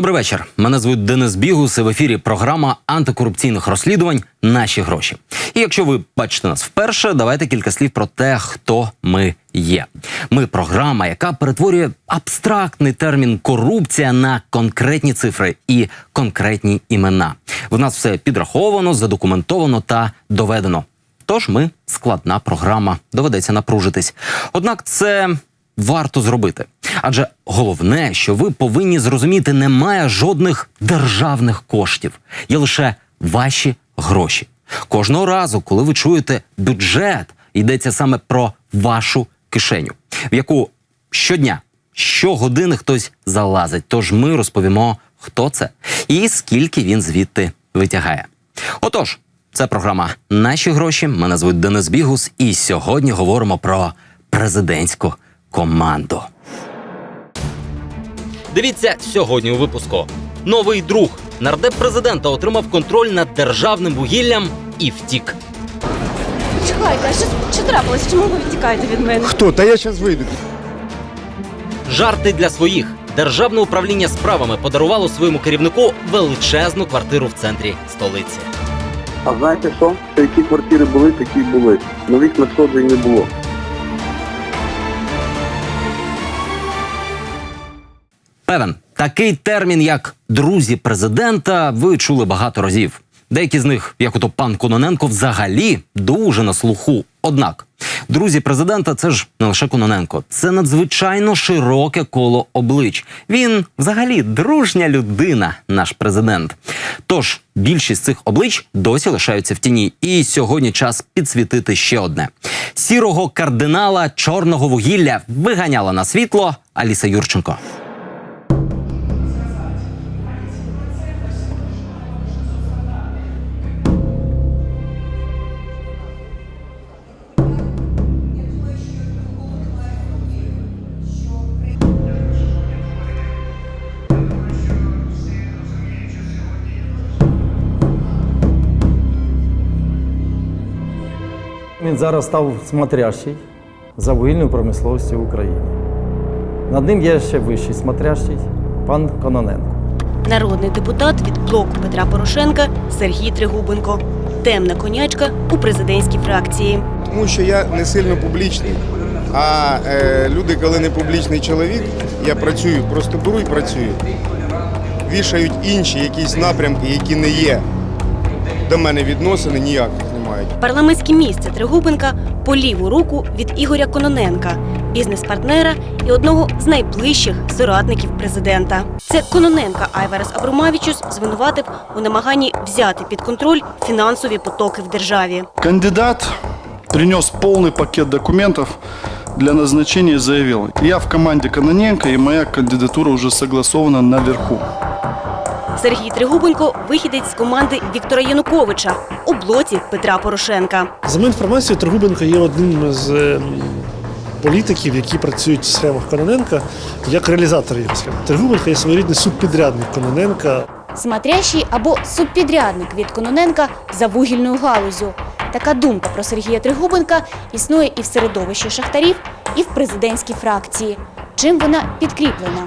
Добрий вечір. Мене звуть Денис Бігус. і В ефірі програма антикорупційних розслідувань Наші гроші. І якщо ви бачите нас вперше, давайте кілька слів про те, хто ми є. Ми програма, яка перетворює абстрактний термін корупція на конкретні цифри і конкретні імена. В нас все підраховано, задокументовано та доведено. Тож ми складна програма, доведеться напружитись. Однак це варто зробити. Адже головне, що ви повинні зрозуміти, немає жодних державних коштів, є лише ваші гроші. Кожного разу, коли ви чуєте бюджет, йдеться саме про вашу кишеню, в яку щодня, щогодини хтось залазить. Тож ми розповімо, хто це і скільки він звідти витягає. Отож, це програма Наші гроші. Мене звуть Денис Бігус, і сьогодні говоримо про президентську команду. Дивіться сьогодні у випуску. Новий друг нардеп президента отримав контроль над державним вугіллям і втік. Чекайте, а що, що трапилось? Чому ви відтікаєте від мене? Хто? Та я зараз вийду. Жарти для своїх. Державне управління справами подарувало своєму керівнику величезну квартиру в центрі столиці. А знаєте що? Що які квартири були, такі й були. Нових надходжень не було. Певен, такий термін, як друзі президента, ви чули багато разів. Деякі з них, як ото пан Кононенко, взагалі дуже на слуху. Однак, друзі президента це ж не лише Кононенко, це надзвичайно широке коло облич. Він взагалі дружня людина, наш президент. Тож більшість цих облич досі лишаються в тіні. І сьогодні час підсвітити ще одне: сірого кардинала чорного вугілля виганяла на світло Аліса Юрченко. Він зараз став смотрящий за вугільною промисловістю в Україні. Над ним є ще вищий смотрящий пан Кононенко. Народний депутат від блоку Петра Порошенка Сергій Тригубенко. Темна конячка у президентській фракції. Тому що я не сильно публічний. А е, люди, коли не публічний чоловік, я працюю, просто беру і працюю. Вішають інші якісь напрямки, які не є. До мене відносини мають. Парламентське місце Тригубенка по ліву руку від Ігоря Кононенка, бізнес-партнера і одного з найближчих соратників президента. Це Кононенка Айварес Абрумавічус звинуватив у намаганні взяти під контроль фінансові потоки в державі. Кандидат принес полный пакет документов для назначения заявил, я в команде Каноненко и моя кандидатура уже согласована наверху. Сергій Тригубенко вихідець з команди Віктора Януковича у блоці Петра Порошенка. За моєю інформацією, Трогубенко є одним з ем, політиків, які працюють в схемах Кононенка як реалізатори його схем. Тригубенко є своєрідний субпідрядник Кононенка. Смотрящий або субпідрядник від Кононенка за вугільною галузю. Така думка про Сергія Тригубенка існує і в середовищі шахтарів, і в президентській фракції. Чим вона підкріплена?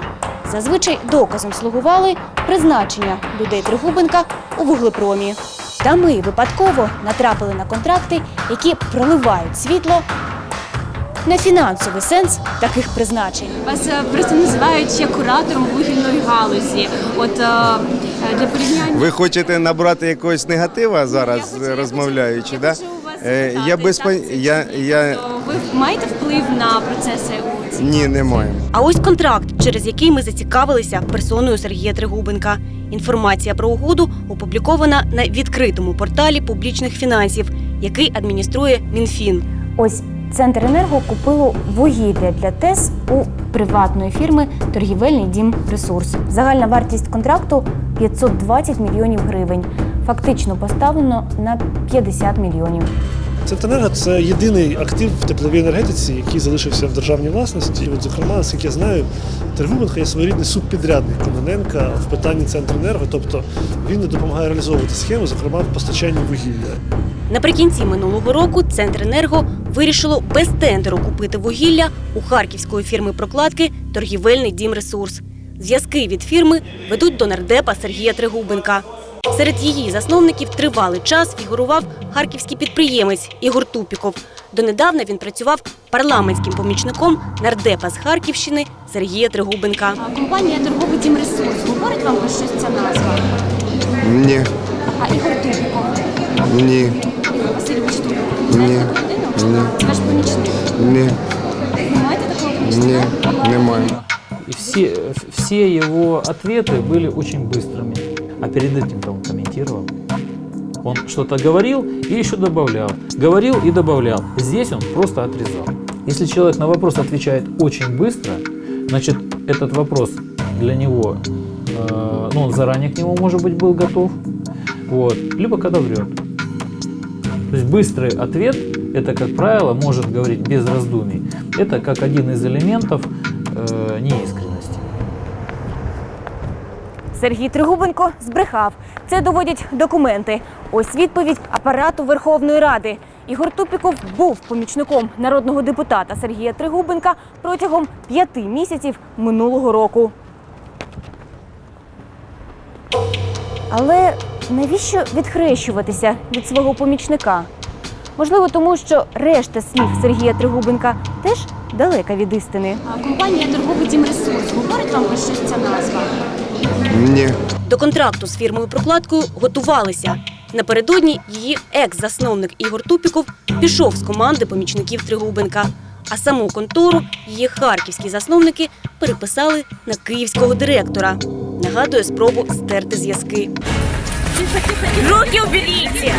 Зазвичай доказом слугували призначення людей Тригубенка у вуглепромі. Та ми випадково натрапили на контракти, які проливають світло на фінансовий сенс таких призначень. Вас е, просто називають ще куратором вугільної галузі. От е, для порівняння Ви хочете набрати якогось негатива зараз, Я хочу- я розмовляючи, хочу- да? я хочу Е, запитати, я без так, це я, я... Ви маєте вплив на процеси у цій Ні, не маю. А ось контракт, через який ми зацікавилися персоною Сергія Тригубенка. Інформація про угоду опублікована на відкритому порталі публічних фінансів, який адмініструє МінФін. Ось Центренерго купило вугілля для ТЕС у приватної фірми Торгівельний дім ресурс. Загальна вартість контракту 520 мільйонів гривень. Фактично поставлено на 50 мільйонів. Центренерго це єдиний актив в тепловій енергетиці, який залишився в державній власності. І от, зокрема, наскільки я знаю, Тригубенко є своєрідний субпідрядник Кононенка в питанні Центренерго, тобто він не допомагає реалізовувати схему, зокрема в постачанні вугілля. Наприкінці минулого року Центренерго вирішило без тендеру купити вугілля у харківської фірми прокладки Торгівельний дім ресурс. зв'язки від фірми ведуть до нардепа Сергія Тригубенка. Серед її засновників тривалий час фігурував харківський підприємець Ігор Тупіков. Донедавна він працював парламентським помічником нардепа з Харківщини Сергія Тригубенка. А компанія торговий дім ресурс говорить вам про щось ця назва? Ні, А Ігор Тупіков, ні, Ігор Васильович Тупіков, Ні. знаєте таку людину? Це ваш помічник. ні, Не маєте такого помічника? немає. И все, все его ответы были очень быстрыми. А перед этим-то он комментировал. Он что-то говорил и еще добавлял. Говорил и добавлял. Здесь он просто отрезал. Если человек на вопрос отвечает очень быстро, значит, этот вопрос для него, э, ну, он заранее к нему, может быть, был готов. Вот. Либо когда врет. То есть быстрый ответ, это, как правило, может говорить без раздумий. Это как один из элементов э, неискренности. Сергій Тригубенко збрехав. Це доводять документи. Ось відповідь апарату Верховної Ради. Ігор Тупіков був помічником народного депутата Сергія Тригубенка протягом п'яти місяців минулого року. Але навіщо відхрещуватися від свого помічника? Можливо, тому що решта слів Сергія Тригубенка теж далека від істини. Компанія торговий дім ресурс говорить вам про щось ця назва? Ні. До контракту з фірмою прокладкою готувалися. Напередодні її екс-засновник Ігор Тупіков пішов з команди помічників Тригубенка. А саму контору її харківські засновники переписали на київського директора. Нагадує спробу стерти зв'язки. Руки уберіться!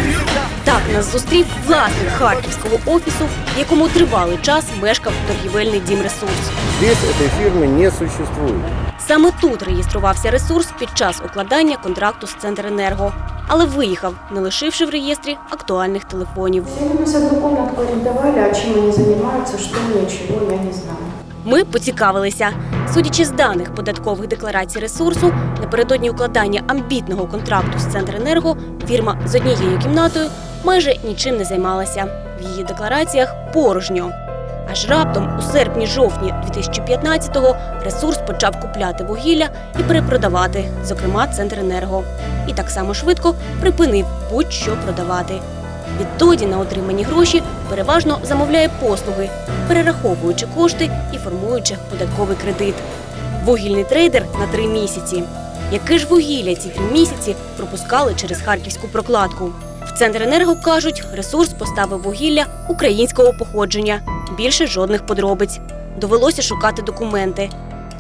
Так нас зустрів власник харківського офісу, в якому тривалий час мешкав торгівельний дім ресурс. Здесь этой фирмы не существует. Саме тут реєструвався ресурс під час укладання контракту з Центренерго, але виїхав, не лишивши в реєстрі актуальних телефонів. Они одну комнатку арендовали, а чем они занимаются, что, ничего, я не знаю. Ми поцікавилися. Судячи з даних податкових декларацій ресурсу, напередодні укладання амбітного контракту з Центренерго фірма з однією кімнатою майже нічим не займалася. В її деклараціях порожньо. Аж раптом у серпні-жовтні 2015-го ресурс почав купляти вугілля і перепродавати, зокрема Центренерго. І так само швидко припинив будь-що продавати. Відтоді на отримані гроші переважно замовляє послуги, перераховуючи кошти і формуючи податковий кредит. Вугільний трейдер на три місяці. Яке ж вугілля ці три місяці пропускали через харківську прокладку? В Центренерго кажуть, ресурс поставив вугілля українського походження. Більше жодних подробиць. Довелося шукати документи.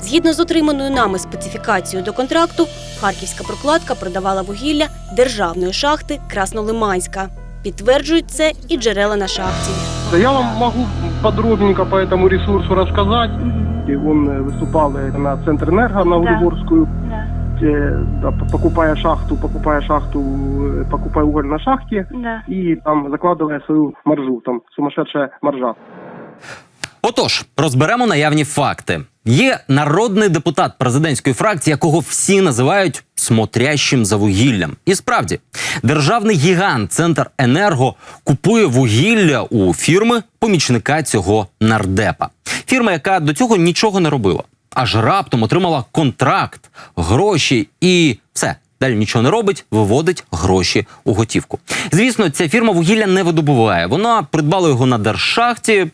Згідно з отриманою нами специфікацією до контракту, харківська прокладка продавала вугілля державної шахти Краснолиманська. Підтверджують це і джерела на шахті. Я вам могу подробненько по этому ресурсу рассказать. И Он э, выступал э, на Центр Энерго на Уренгорскую. Э, да, п- покупая шахту, покупая шахту, э, покупая уголь на шахте и там закладывая свою маржу, там сумасшедшая маржа. Отож, розберемо наявні факти. Є народний депутат президентської фракції, якого всі називають смотрящим за вугіллям. І справді, державний гігант Центр Енерго купує вугілля у фірми помічника цього нардепа. Фірма, яка до цього нічого не робила, аж раптом отримала контракт, гроші і все. Далі нічого не робить, виводить гроші у готівку. Звісно, ця фірма вугілля не видобуває. Вона придбала його на держшахті,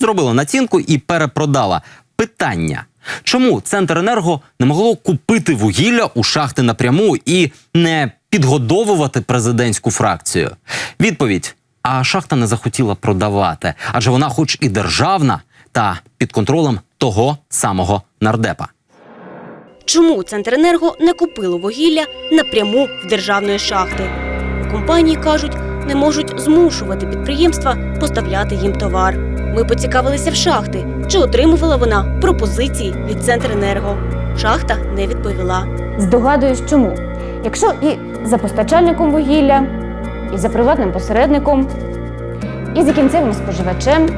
зробила націнку і перепродала. Питання: чому Центренерго не могло купити вугілля у шахти напряму і не підгодовувати президентську фракцію? Відповідь: а шахта не захотіла продавати, адже вона, хоч і державна, та під контролем того самого нардепа. Чому Центренерго не купило вугілля напряму в державної шахти? Компанії кажуть, не можуть змушувати підприємства поставляти їм товар. Ми поцікавилися в шахти, чи отримувала вона пропозиції від Центренерго. Шахта не відповіла. Здогадуюсь, чому. Якщо і за постачальником вугілля, і за приватним посередником, і за кінцевим споживачем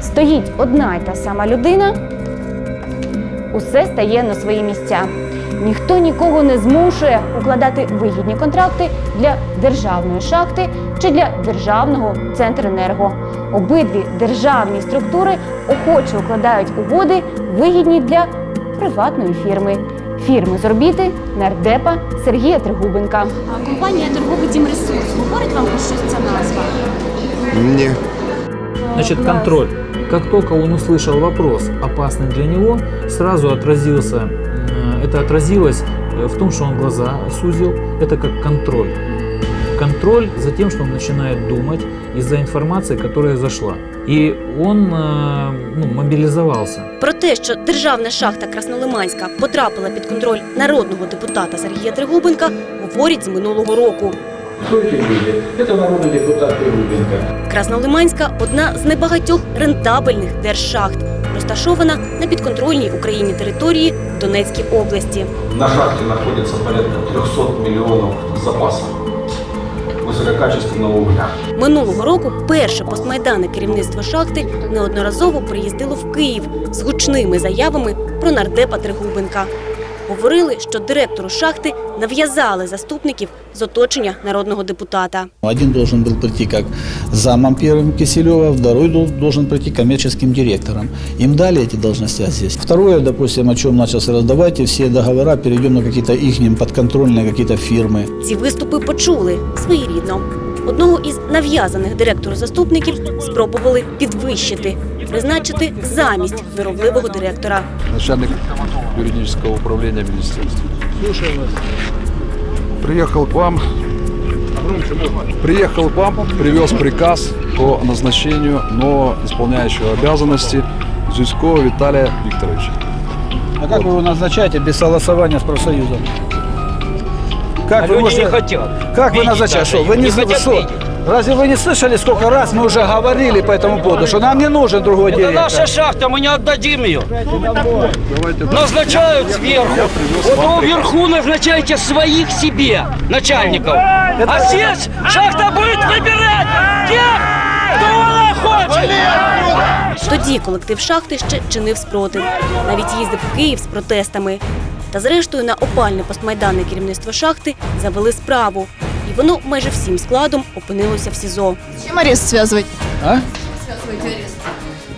стоїть одна й та сама людина, усе стає на свої місця. Ніхто нікого не змушує укладати вигідні контракти для державної шахти чи для державного Центренерго. Обидві державні структури охоче укладають угоди, вигідні для приватної фірми. Фірми з орбіти нардепа Сергія Тригубенка. А компанія торговий дім ресурс. Говорить вам про щось ця назва? Ні. Значит, контроль. Как только он услышал вопрос, опасный для него, сразу отразился, э, это отразилось э, в том, что он глаза сузил. Это как контроль. Контроль за тем, что он начинает думать из-за информации, которая зашла. И он э, ну, мобилизовался. Про те, що державна шахта Краснолиманська потрапила під контроль народного депутата Сергія Тригубенка, говорять з минулого року. Кто эти люди? Это народный депутат Рубенко. Краснолиманська одна з небагатьох рентабельних держшахт, розташована на підконтрольній Україні території Донецькій області. На шахті знаходиться порядка 300 мільйонів запасів высококачественного угля. Минулого року перше постмайдане керівництво шахти неодноразово приїздило в Київ з гучними заявами про нардепа Тригубенка. Говорили, що директору шахти нав'язали заступників з оточення народного депутата. Один должен был прийти как замом первым Киселева, второй дол- должен прийти коммерческим директором. Им дали эти должности а здесь. Второе, допустим, о чем начался раздавать, и все договора перейдем на какие-то их подконтрольные какие-то фирмы. Ці виступи почули своєрідно. Одного із нав'язаних директору заступників спробували підвищити, призначити замість виробливого директора. начальник юридического управления министерства. Слушаю вас. Приехал к вам. Приехал к вам, привез приказ по назначению нового исполняющего обязанности Зюськова Виталия Викторовича. А как вы его назначаете без согласования с профсоюзом? Как вы можете... хотят. Как вы назначаете? Что, вы не, что? Разве вы не слышали, сколько раз мы уже говорили по этому поводу, что нам не нужен другой директор? шахта, мы не отдадим ее. Давайте Назначают сверху. Вот вверху назначайте своих себе, начальников. А здесь шахта будет выбирать тех, кто она хочет. Тоді колектив шахти ще чинив спротив. Навіть їздив в Київ з протестами. Та зрештою на опальне постмайданне керівництво шахти завели справу. Воно майже всім складом опинилося в СІЗО. Чим арест зв'язують? А?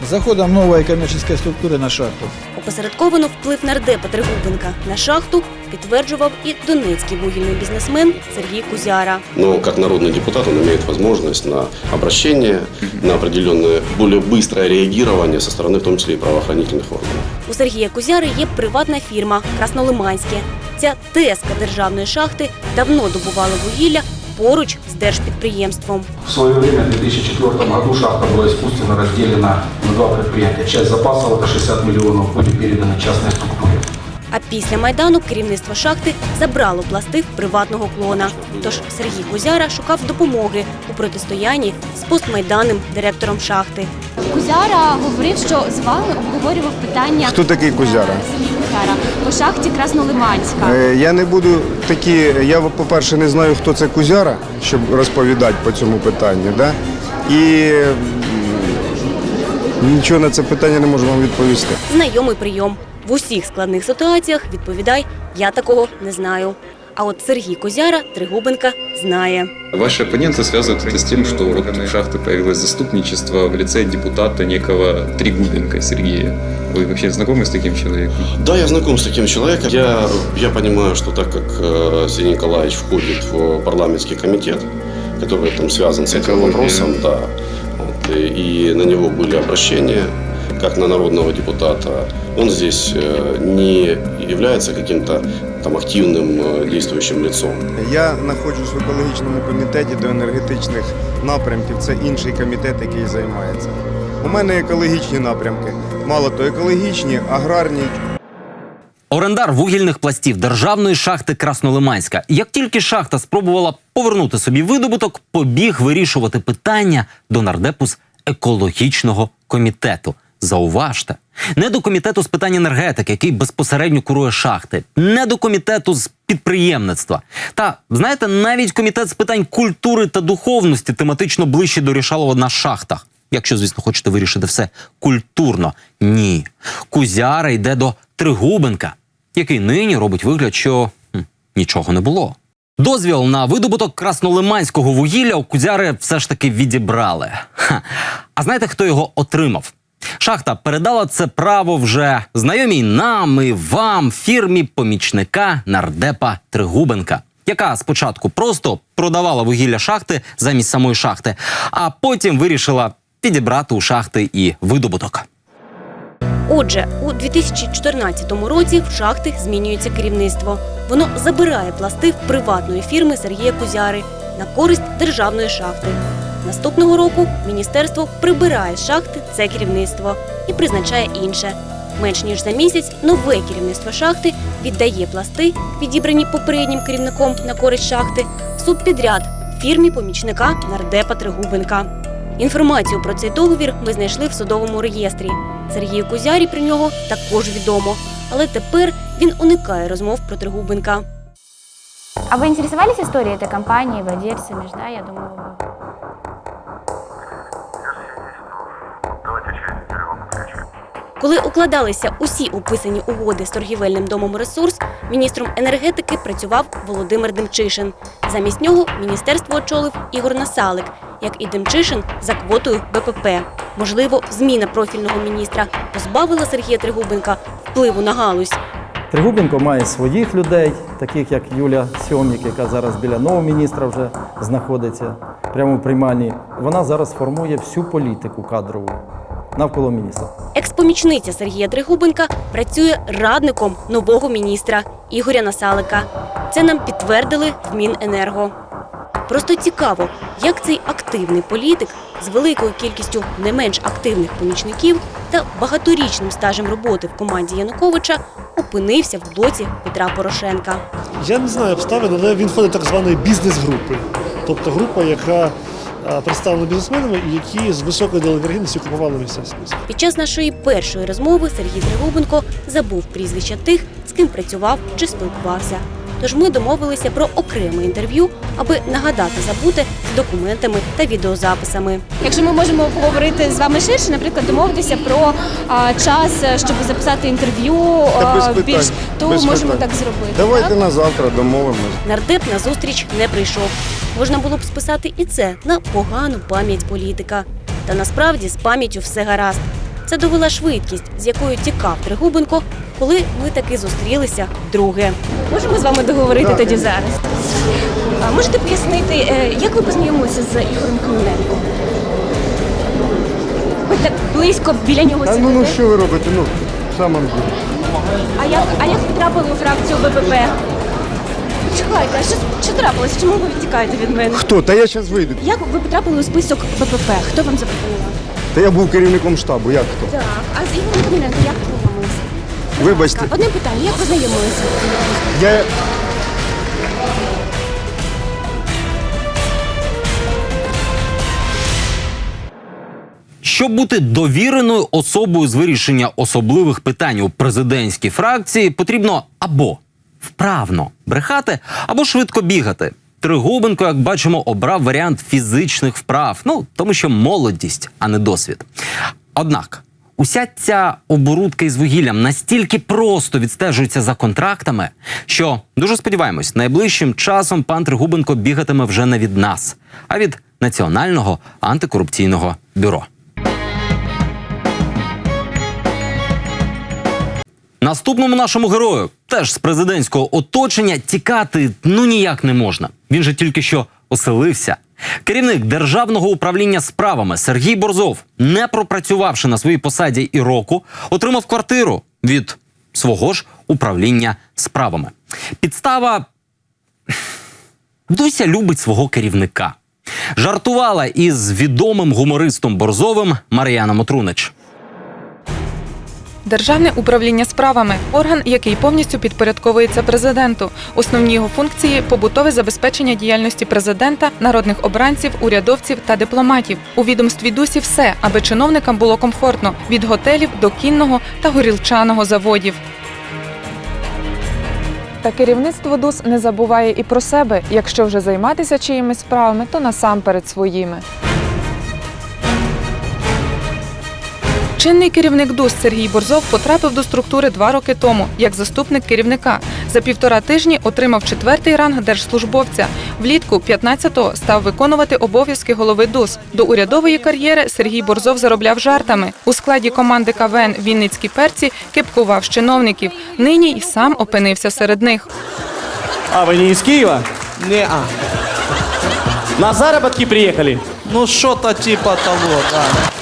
Заходом новой коммерческой структуры на шахту. Опосередковано вплив нардепа Тригубенка на шахту підтверджував і донецький вугільний бізнесмен Сергій Кузяра. Но как народный депутат он имеет возможность на обращение, на определенное более быстрое реагирование со стороны, в том числе и правоохранительных органов. У Сергія Кузяри є приватна фірма Краснолиманське. Ця теска державної шахти давно добувала вугілля поруч з держпідприємством. В свое время, в 2004 году, шахта была искусственно разделена на два предприятия. Часть запасов, это 60 миллионов, были переданы частной структуре. А після майдану керівництво шахти забрало пластив приватного клона. Тож Сергій Кузяра шукав допомоги у протистоянні з постмайданним директором шахти. Кузяра говорив, що з вами обговорював питання. Хто такий Кузяра? Е, по шахті Краснолиманська. Е, Я не буду такі. Я, по-перше, не знаю, хто це Кузяра, щоб розповідати по цьому питанню. Да? І м, нічого на це питання не можу вам відповісти. Знайомий прийом. В усіх складних ситуаціях відповідай, я такого не знаю. А от Сергій Козяра Тригубенка знає. Ваши оппоненты связывают это с тем, что вот в шахте появилось заступничество в лице депутата некого Тригубенко Сергея. Вы вообще знакомы с таким человеком? Да, я знаком с таким человеком. Я, я понимаю, что так как э, Сергей Николаевич входит в парламентский комитет, который там связан с этим Экология. вопросом, да, вот, и, и на него были обращения, как на народного депутата, он здесь э, не является каким-то там активным э, действующим лицом. Я знаходжусь в екологічному комітеті до енергетичних напрямків. Це інший комітет, який займається. У мене екологічні напрямки. Мало то екологічні, аграрні, Орендар вугільних пластів державної шахти Краснолиманська. Як тільки шахта спробувала повернути собі видобуток, побіг вирішувати питання до нардепу з екологічного комітету. Зауважте, не до комітету з питань енергетики, який безпосередньо курує шахти, не до комітету з підприємництва. Та знаєте, навіть комітет з питань культури та духовності тематично ближче до рішалова на шахтах. Якщо, звісно, хочете вирішити все культурно. Ні. Кузяра йде до Тригубенка, який нині робить вигляд, що хм, нічого не було. Дозвіл на видобуток краснолиманського вугілля у Кузяри все ж таки відібрали. Ха. А знаєте, хто його отримав? Шахта передала це право вже знайомій нам і вам фірмі помічника нардепа Тригубенка, яка спочатку просто продавала вугілля шахти замість самої шахти, а потім вирішила підібрати у шахти і видобуток. Отже, у 2014 році в шахти змінюється керівництво. Воно забирає пласти в приватної фірми Сергія Кузяри на користь державної шахти. Наступного року міністерство прибирає шахти це керівництво і призначає інше. Менш ніж за місяць нове керівництво шахти віддає пласти, відібрані попереднім керівником на користь шахти, субпідряд фірмі помічника нардепа Тригубенка. Інформацію про цей договір ми знайшли в судовому реєстрі. Сергію Кузярі про нього також відомо, але тепер він уникає розмов про Тригубенка. А вы интересовались историей этой компании, владельцами, да, я думаю, Коли укладалися усі описані угоди з торгівельним домом ресурс, міністром енергетики працював Володимир Демчишин. Замість нього міністерство очолив Ігор Насалик, як і Демчишин за квотою БПП. Можливо, зміна профільного міністра позбавила Сергія Тригубенка впливу на галузь. Тригубенко має своїх людей, таких як Юля Сьомік, яка зараз біля нового міністра вже знаходиться прямо в приймальні. Вона зараз формує всю політику кадрову навколо міністра. Експомічниця Сергія Тригубенка працює радником нового міністра Ігоря Насалика. Це нам підтвердили в Міненерго. Просто цікаво, як цей активний політик з великою кількістю не менш активних помічників та багаторічним стажем роботи в команді Януковича опинився в блоці Петра Порошенка. Я не знаю обставин, але він входить так званої бізнес-групи. Тобто група, яка а, представлена бізнесменами які з високою енергійністю купували місця. Під час нашої першої розмови Сергій Тригубенко забув прізвища тих, з ким працював чи спілкувався. Тож ми домовилися про окреме інтерв'ю, аби нагадати забути з документами та відеозаписами. Якщо ми можемо поговорити з вами ширше, наприклад, домовитися про а, час, е, щоб записати інтерв'ю, Та без а, питань, більш то без можемо питань. так зробити. Давайте так? на завтра домовимось. Нардеп на зустріч не прийшов. Можна було б списати і це на погану пам'ять політика. Та насправді з пам'яттю все гаразд. Це довела швидкість, з якою тікав Тригубенко, коли ми таки зустрілися вдруге. Можемо з вами договорити тоді зараз. А можете пояснити, е, як ви познайомилися з Ігорем Кононенком? Ви так близько біля нього Та ну, ну що ви робите? Ну, в самом. А як, а як потрапили у фракцію БПП? Чекайте, а що, що трапилося? Чому ви відтікаєте від мене? Хто? Та я зараз вийду. Як ви потрапили у список БПП? Хто вам запропонував? Та я був керівником штабу, як хто? Так, а з Ігорем Кононенко як познайомилися? Вибачте, Одне питання, як познайомилися? я. Щоб бути довіреною особою з вирішення особливих питань у президентській фракції, потрібно або вправно брехати, або швидко бігати. Тригубенко, як бачимо, обрав варіант фізичних вправ, ну тому що молодість, а не досвід. Однак. Уся ця оборудка із вугіллям настільки просто відстежується за контрактами, що дуже сподіваємось, найближчим часом пан Тригубенко бігатиме вже не від нас, а від Національного антикорупційного бюро. Наступному нашому герою, теж з президентського оточення, тікати ну ніяк не можна. Він же тільки що оселився. Керівник державного управління справами Сергій Борзов, не пропрацювавши на своїй посаді і року, отримав квартиру від свого ж управління справами. Підстава Дуся любить свого керівника. Жартувала із відомим гумористом Борзовим Мар'яном Отрунич. Державне управління справами орган, який повністю підпорядковується президенту. Основні його функції побутове забезпечення діяльності президента, народних обранців, урядовців та дипломатів. У відомстві дусі все, аби чиновникам було комфортно від готелів до кінного та горілчаного заводів. Та керівництво ДУС не забуває і про себе. Якщо вже займатися чиїмись справами, то насамперед своїми. Чинний керівник ДУС Сергій Борзов потрапив до структури два роки тому як заступник керівника. За півтора тижні отримав четвертий ранг держслужбовця. Влітку 15-го став виконувати обов'язки голови ДУС. До урядової кар'єри Сергій Борзов заробляв жартами. У складі команди КВН Вінницькі перці кепкував з чиновників. Нині й сам опинився серед них. А, вы не из Киева? Не, а. На заработки приехали? Ну, что-то типа того, да.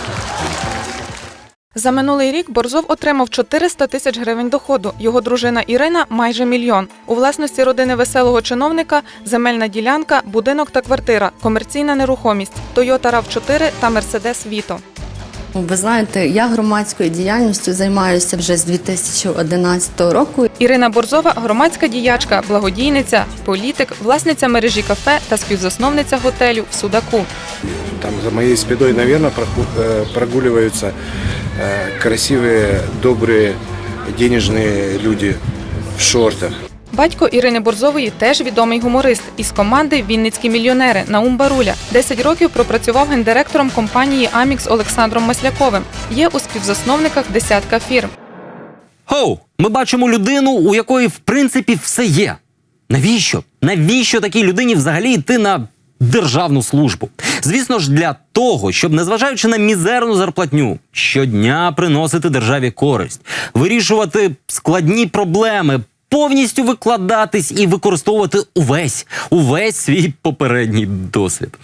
За минулий рік Борзов отримав 400 тисяч гривень доходу. Його дружина Ірина майже мільйон. У власності родини веселого чиновника земельна ділянка, будинок та квартира, комерційна нерухомість, Toyota RAV4 та Mercedes Vito. Ви знаєте, я громадською діяльністю займаюся вже з 2011 року. Ірина Борзова громадська діячка, благодійниця, політик, власниця мережі кафе та співзасновниця готелю в Судаку. Там за моей спиной, наверное, прогуливаются э, красивые, добрые, денежные люди в шортах. Батько Ірини Борзової теж відомий гуморист із команди Вінницькі мільйонери Наум Баруля. 10 років пропрацював гендиректором компанії Амікс Олександром Масляковим. Є у співзасновниках десятка фірм. Хоу, ми бачимо людину, у якої в принципі все є. Навіщо? Навіщо такій людині взагалі йти на державну службу? Звісно ж, для того, щоб, незважаючи на мізерну зарплатню, щодня приносити державі користь, вирішувати складні проблеми, повністю викладатись і використовувати увесь, увесь свій попередній досвід.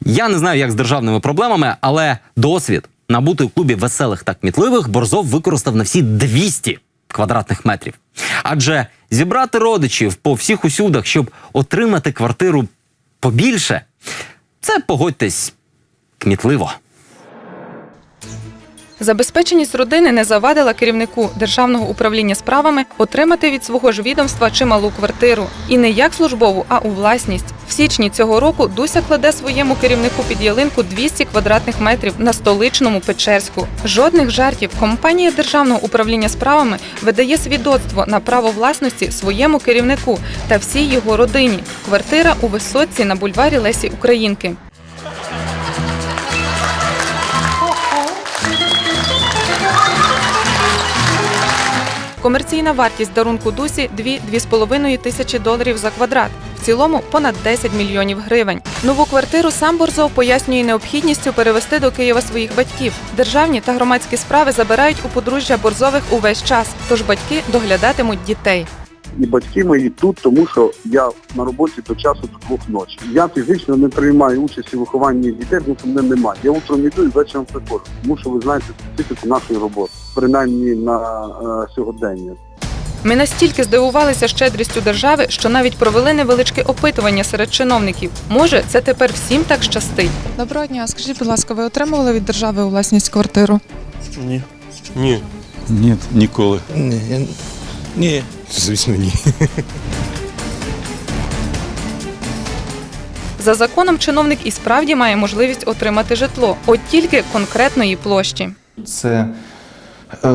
Я не знаю, як з державними проблемами, але досвід набутий у клубі веселих та кмітливих Борзов використав на всі 200 квадратних метрів. Адже зібрати родичів по всіх усюдах, щоб отримати квартиру побільше, це погодьтесь кмітливо. Забезпеченість родини не завадила керівнику державного управління справами отримати від свого ж відомства чималу квартиру. І не як службову, а у власність. В січні цього року Дуся кладе своєму керівнику під ялинку 200 квадратних метрів на столичному Печерську. Жодних жартів. Компанія державного управління справами видає свідоцтво на право власності своєму керівнику та всій його родині. Квартира у висотці на бульварі Лесі Українки. Комерційна вартість дарунку Дусі 2-2,5 тисячі доларів за квадрат. В цілому понад 10 мільйонів гривень. Нову квартиру сам Борзов пояснює необхідністю перевести до Києва своїх батьків. Державні та громадські справи забирають у подружжя Борзових увесь час, тож батьки доглядатимуть дітей. І батьки мої тут, тому що я на роботі до часу до двох ночі. Я фізично не приймаю участь у вихованні дітей, тому що мене немає. Я утром йду і вечором приходжу. Тому що ви знаєте специфіку нашої роботи, принаймні на е, сьогодення. Ми настільки здивувалися щедрістю держави, що навіть провели невеличке опитування серед чиновників. Може, це тепер всім так щастить. Доброго дня. Скажіть, будь ласка, ви отримували від держави у власність квартиру? Ні. Ні. Ні, ніколи. Ні. Ні. Звісно, ні. За законом чиновник і справді має можливість отримати житло, от тільки конкретної площі. Це е,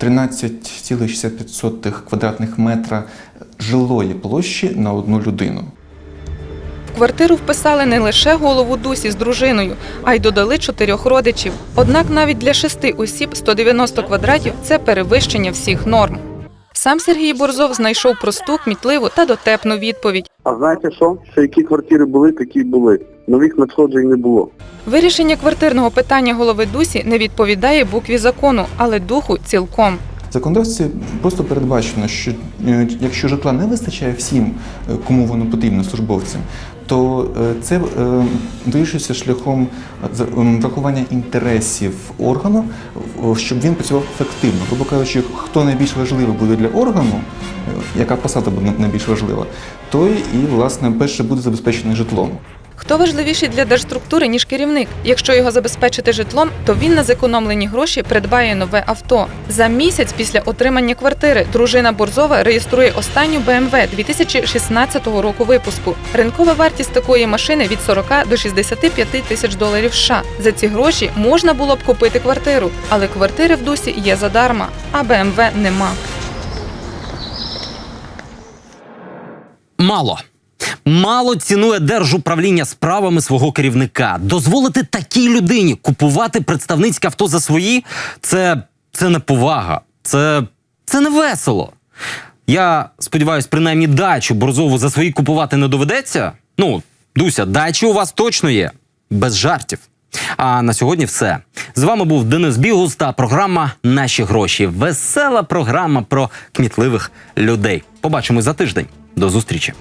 13,65 квадратних метра жилої площі на одну людину. В квартиру вписали не лише голову Дусі з дружиною, а й додали чотирьох родичів. Однак навіть для шести осіб 190 квадратів це перевищення всіх норм. Сам Сергій Борзов знайшов просту, кмітливу та дотепну відповідь. А знаєте що? Що які квартири були, такі були. Нових надходжень не було. Вирішення квартирного питання голови Дусі не відповідає букві закону, але духу цілком. Законодавстві просто передбачено, що е, якщо житла не вистачає всім, е, кому воно потрібно службовцям, то е, це вирішується шляхом ем, врахування інтересів органу, щоб він працював ефективно. Грубо кажучи, хто найбільш важливий буде для органу, яка посада буде найбільш важлива, той і власне перше буде забезпечений житлом. Хто важливіший для держструктури, ніж керівник? Якщо його забезпечити житлом, то він на зекономлені гроші придбає нове авто. За місяць після отримання квартири дружина Борзова реєструє останню BMW 2016 року випуску. Ринкова вартість такої машини від 40 до 65 тисяч доларів США. За ці гроші можна було б купити квартиру, але квартири в Дусі є задарма, а BMW нема. Мало. Мало цінує держуправління справами свого керівника. Дозволити такій людині купувати представницьке авто за свої це, це не повага, це, це не весело. Я сподіваюся, принаймні дачу борзову за свої купувати не доведеться. Ну, Дуся, дачі у вас точно є. Без жартів. А на сьогодні все. З вами був Денис Бігус та програма Наші гроші. Весела програма про кмітливих людей. Побачимось за тиждень. До зустрічі.